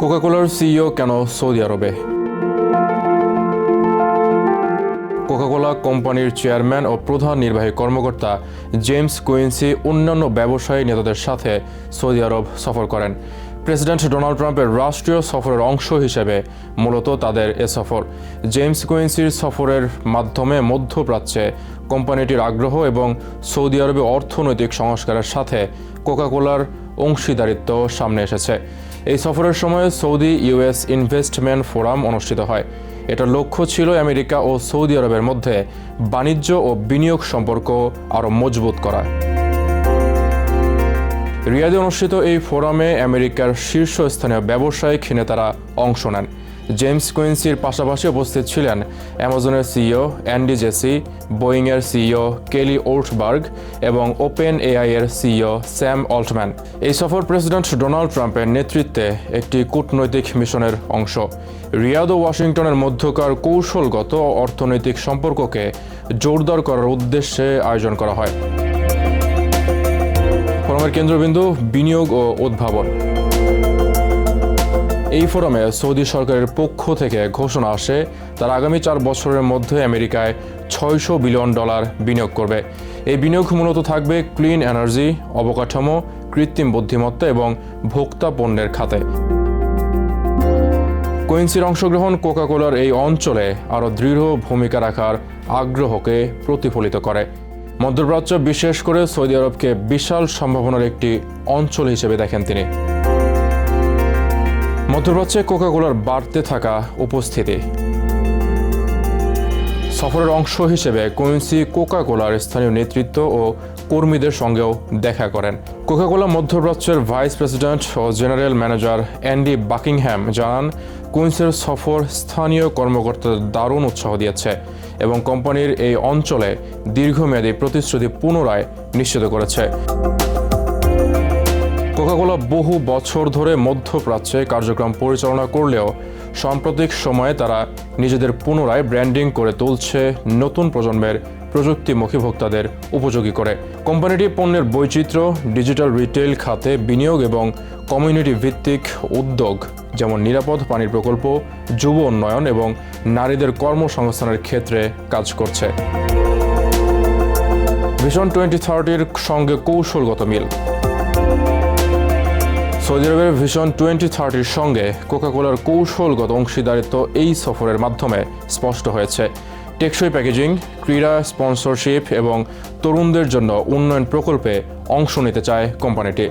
কোকাকোলার CEO কেন Saudi আরবে? Coca Cola কোম্পানির চেয়ারম্যান ও প্রধান নির্বাহী কর্মকর্তা জেমস কুইন্সি অন্যান্য ব্যবসায়ী নেতাদের সাথে সৌদি আরব সফর করেন। প্রেসিডেন্ট ডোনাল্ড ট্রাম্পের রাষ্ট্রীয় সফরের অংশ হিসেবে মূলত তাদের এ সফর। জেমস কুইন্সির সফরের মাধ্যমে মধ্যপ্রাচ্যে কোম্পানিটির আগ্রহ এবং সৌদি আরবে অর্থনৈতিক সংস্কারের সাথে কোকাকোলার অংশীদারিত্ব সামনে এসেছে। এই সফরের সময় সৌদি ইউএস ইনভেস্টমেন্ট ফোরাম অনুষ্ঠিত হয়। এটার লক্ষ্য ছিল আমেরিকা ও সৌদি আরবের মধ্যে বাণিজ্য ও বিনিয়োগ সম্পর্ক আরও মজবুত করা। রিয়াদে অনুষ্ঠিত এই ফোরামে আমেরিকার শীর্ষস্থানীয় ব্যবসায়িক নেতারা অংশ নেন। জেমস কুইন্সির পাশাপাশি উপস্থিত ছিলেন অ্যামাজনের সিইও অ্যান্ডি জেসি, বোয়িংয়ের সিইও কেলি ওল্টবার্গ এবং ওপেন এআই এর সিইও স্যাম অল্টম্যান। এই সফর প্রেসিডেন্ট ডোনাল্ড ট্রাম্পের নেতৃত্বে একটি কূটনৈতিক মিশনের অংশ। রিয়াদ ও ওয়াশিংটনের মধ্যকার কৌশলগত অর্থনৈতিক সম্পর্ককে জোরদার করার উদ্দেশ্যে আয়োজন করা হয়। ফোরামের কেন্দ্রবিন্দু বিনিয়োগ ও উদ্ভাবন। এই ফোরামে সৌদি সরকারের পক্ষ থেকে ঘোষণা আসে, তার আগামী চার বছরের মধ্যে আমেরিকায় ছয়শো বিলিয়ন ডলার বিনিয়োগ করবে। এই বিনিয়োগ মূলত থাকবে ক্লিন এনার্জি, অবকাঠামো, কৃত্রিম বুদ্ধিমত্তা এবং ভোক্তা পণ্যের খাতে। কোয়েন্সির অংশগ্রহণ কোকাকোলার এই অঞ্চলে আরও দৃঢ় ভূমিকা রাখার আগ্রহকে প্রতিফলিত করে। মধ্যপ্রাচ্য বিশেষ করে সৌদি আরবকে বিশাল সম্ভাবনার একটি অঞ্চল হিসেবে দেখেন তিনি। মধ্যপ্রাচ্যে কোকাকোলার বাড়তে থাকা উপস্থিতি। সফরের অংশ হিসেবে কুইন্সি কোকাকোলার স্থানীয় নেতৃত্ব ও কর্মীদের সঙ্গেও দেখা করেন। কোকাকোলা মধ্যপ্রাচ্যের ভাইস প্রেসিডেন্ট ও জেনারেল ম্যানেজার অ্যান্ডি বাকিংহ্যাম জানান, কুইন্সের সফর স্থানীয় কর্মকর্তাদের দারুণ উৎসাহ দিয়েছে এবং কোম্পানির এই অঞ্চলে দীর্ঘমেয়াদী প্রতিশ্রুতি পুনরায় নিশ্চিত করেছে। কোকাকোলা বহু বছর ধরে মধ্যপ্রাচ্যে কার্যক্রম পরিচালনা করলেও সাম্প্রতিক সময়ে তারা নিজেদের পুনরায় ব্র্যান্ডিং করে তুলছে নতুন প্রজন্মের প্রযুক্তিমুখী ভোক্তাদের উপযোগী করে। কোম্পানিটি পণ্যের বৈচিত্র্য, ডিজিটাল রিটেল খাতে বিনিয়োগ এবং কমিউনিটি ভিত্তিক উদ্যোগ, যেমন নিরাপদ পানির প্রকল্প, যুব উন্নয়ন এবং নারীদের কর্মসংস্থানের ক্ষেত্রে কাজ করছে। ভিশন টোয়েন্টি থার্টির সঙ্গে কৌশলগত মিল। সৌদি আরবের ভিশন টোয়েন্টি থার্টির সঙ্গে কোকাকোলার কৌশলগত অংশীদারিত্ব এই সফরের মাধ্যমে স্পষ্ট হয়েছে। টেকসই প্যাকেজিং, ক্রীড়া, স্পন্সরশিপ এবং তরুণদের জন্য উন্নয়ন প্রকল্পে অংশ নিতে চায় কোম্পানিটি।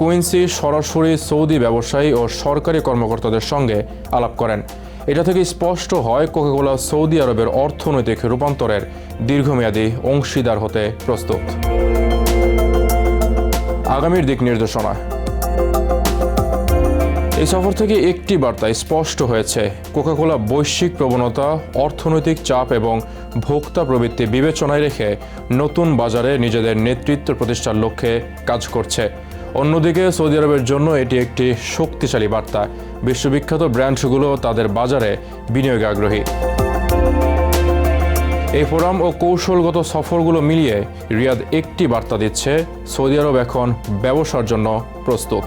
কুইন্সি সরাসরি সৌদি ব্যবসায়ী ও সরকারি কর্মকর্তাদের সঙ্গে আলাপ করেন। এটা থেকে স্পষ্ট হয় কোকাকোলা সৌদি আরবের অর্থনৈতিক রূপান্তরের দীর্ঘমেয়াদী অংশীদার হতে প্রস্তুত। আগামীর দিক নির্দেশনা। এই সফর থেকে একটি বার্তা স্পষ্ট হয়েছে। কোকাকোলা বৈশ্বিক প্রবণতা, অর্থনৈতিক চাপ এবং ভোক্তা প্রবৃত্তি বিবেচনায় রেখে নতুন বাজারে নিজেদের নেতৃত্ব প্রতিষ্ঠার লক্ষ্যে কাজ করছে। অন্যদিকে সৌদি আরবের জন্য এটি একটি শক্তিশালী বার্তা। বিশ্ববিখ্যাত ব্র্যান্ডগুলো তাদের বাজারে বিনিয়োগে আগ্রহী। এই ফোরাম ও কৌশলগত সফরগুলো মিলিয়ে রিয়াদ একটি বার্তা দিচ্ছে, সৌদি আরব এখন ব্যবসার জন্য প্রস্তুত।